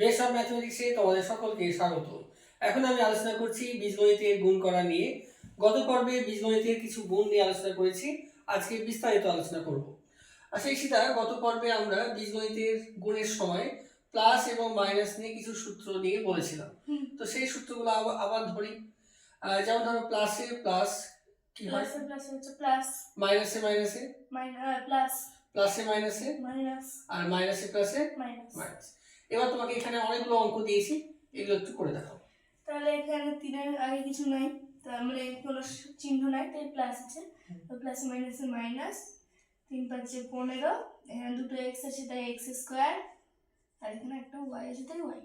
Base of ম্যাথমেটিক্সে তোমাদের সকলকে স্বাগত। এখন আমি আলোচনা করছি বীজগণিতের গুণ করা নিয়ে। গত পর্বে বীজগণিতের কিছু গুণ নিয়ে আলোচনা করেছি। আজকে বিস্তারিত আলোচনা করব। আচ্ছা ঈশিতা গত পর্বে আমরা বীজগণিতের গুণের সময় প্লাস এবং মাইনাস নিয়ে কিছু সূত্র নিয়ে বলেছিলাম। তো সেই সূত্রগুলো আবার ধরি। যেমন ধরো প্লাসে প্লাস কি হয়? মাইনাসে মাইনাসে প্লাস প্লাসে মাইনাসে মাইনাস আর মাইনাসে প্লাসে মাইনাস মাইনাস এবার তোমাকে এখানে অনেকগুলো অঙ্ক দিয়েছি এগুলো একটু করে দেখাও। তাহলে এখানে তিনের আগে কিছু নাই তার মানে কোনো চিহ্ন নাই তাই প্লাস আছে। তো প্লাসে মাইনাসে মাইনাস তিন পাঁচে পনেরো এখানে দুটো এক্স আছে তাই এক্স স্কোয়ার আর এখানে একটা ওয়াই আছে তাই ওয়াই।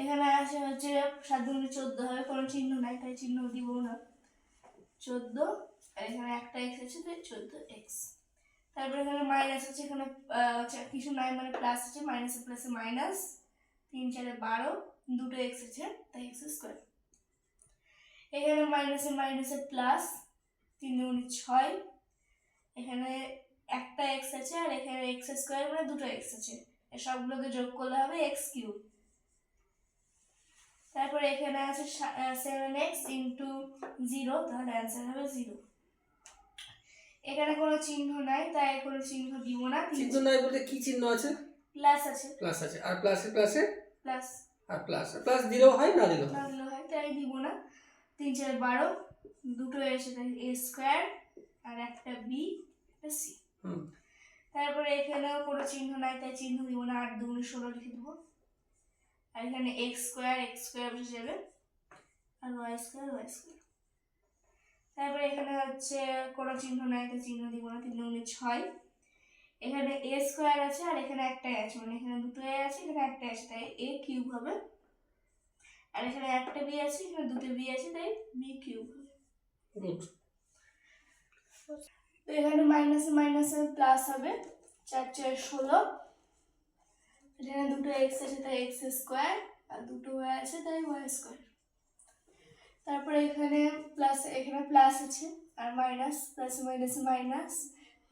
এখানে আছে হচ্ছে সাত দুগুণে চোদ্দ হবে কোনো চিহ্ন নাই তাই চিহ্ন দিব না। চোদ্দ আর এখানে একটা এক্স আছে তাই চোদ্দ এক্স তারপরে এখানে মাইনাস আছে এখানে হচ্ছে কিছু নাই মানে প্লাস আছে মাইনাসে প্লাসে মাইনাস তিন চারে বারো, দুটো এক্স আছে, তাই এক্স স্কোয়ার এখানে মাইনাসে মাইনাসে প্লাস তিন দুগুণে ছয়। এখানে একটা এক্স আছে আর এখানে এক্স স্কোয়ার মানে দুটো এক্স আছে। সবগুলোকে যোগ করলে হবে এক্স কিউব তারপরে এখানে আছে সেভেন এক্স ইন্টু জিরো তাহলে অ্যান্সার হবে জিরো এখানে কোনো চিহ্ন নাই তাই কোনো চিহ্ন দিব না চিহ্ন নাই বলতে কি চিহ্ন আছে? প্লাস আছে। প্লাস আছে। আর প্লাসে প্লাসে প্লাস আর প্লাস প্লাস দিলেও হয় না দিলেও না দিলেও হয় তাই দিব না। তিন চার বারো দুটো এসে তাই এ স্কোয়ার আর একটা বি একটা সি হুম। তারপরে এখানেও কোনো চিহ্ন নাই তাই চিহ্ন দিব না। আট দুগুণে ষোলো লিখে দেবো। আর এখানে এক্স স্কোয়ার এক্স স্কোয়ার বসে যাবে। আর ওয়াই স্কোয়ার ওয়াই স্কোয়ার তারপরে এখানে হচ্ছে কোনো চিহ্ন নাই তো চিহ্ন দিব না তিন দুগুণে ছয়। এখানে এ স্কোয়ার আছে আর এখানে একটাই আছে মানে এখানে দুটো এ আছে এখানে একটা আছে তাই এ কিউব হবে। আর এখানে একটা বি আছে এখানে দুটো বি আছে তাই বি কিউব হবে। তো এখানে মাইনাসে মাইনাসে প্লাস হবে চার চার ষোলো। এখানে দুটো এক্স আছে তাই এক্স স্কোয়ার আর দুটো ওয়াই আছে তাই ওয়াই স্কোয়ার তারপরে এখানে প্লাস এখানে প্লাস আছে আর মাইনাস প্লাস মাইনাস মাইনাস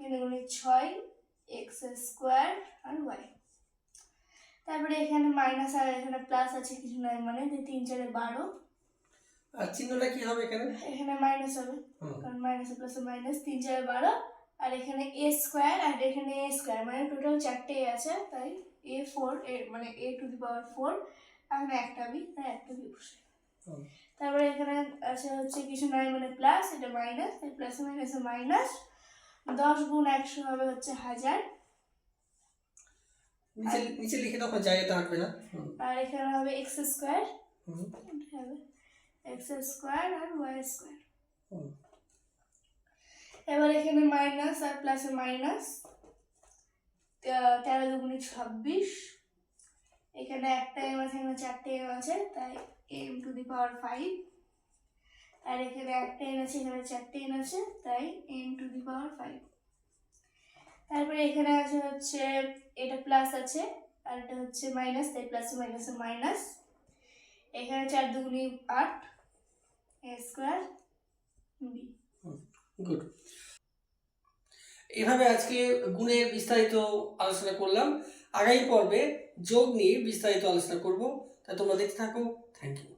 এখানে ছয় এক্স স্কোয়ার আর ওয়াই তারপরে এখানে মাইনাস আর এখানে প্লাস আছে কিছু নাই মানে যে তিন চারে বারো। আর চিহ্নটা কি হবে এখানে? এখানে মাইনাস হবে কারণ মাইনাস প্লাস মাইনাস তিন চার বারো আর এখানে এ স্কোয়ার আর এখানে এ স্কোয়ার মানে টোটাল চারটে আছে তাই এ ফোর এ মানে এ টু দি পাওয়ার ফোর আর একটা বি তাই একটা বি বসে। তারপরে এখানে আছে হচ্ছে কিছু নাই মানে প্লাস এটা মাইনাস প্লাস মাইনাস মাইনাস দশ গুণ একশো হবে হচ্ছে হাজার। নিচে নিচে লিখে দাও জায়গাতে হাঁটবে না। আর এখানে হবে এক্স স্কোয়ার এক্স স্কোয়ার আর ওয়াই স্কোয়ার এবার এখানে মাইনাস আর প্লাসে মাইনাস তেরো দুগুণে ছাব্বিশ। এখানে একটা এম আছে এখানে চারটে এম আছে তাই M to the power five আর এখানে একটা এন আছে এখানে চারটে এন আছে তাই N to the power five তারপরে এখানে আছে হচ্ছে, এটা প্লাস আছে, আর এটা হচ্ছে মাইনাস তাই প্লাসে মাইনাসে মাইনাস এখানে চার দুগুণে আট স্কোয়ার বি গুড এভাবে আজকে গুণের বিস্তারিত আলোচনা করলাম। আগামী পর্বে যোগ নিয়ে বিস্তারিত আলোচনা করব। তা তোমরা দেখতে থাকো। Thank you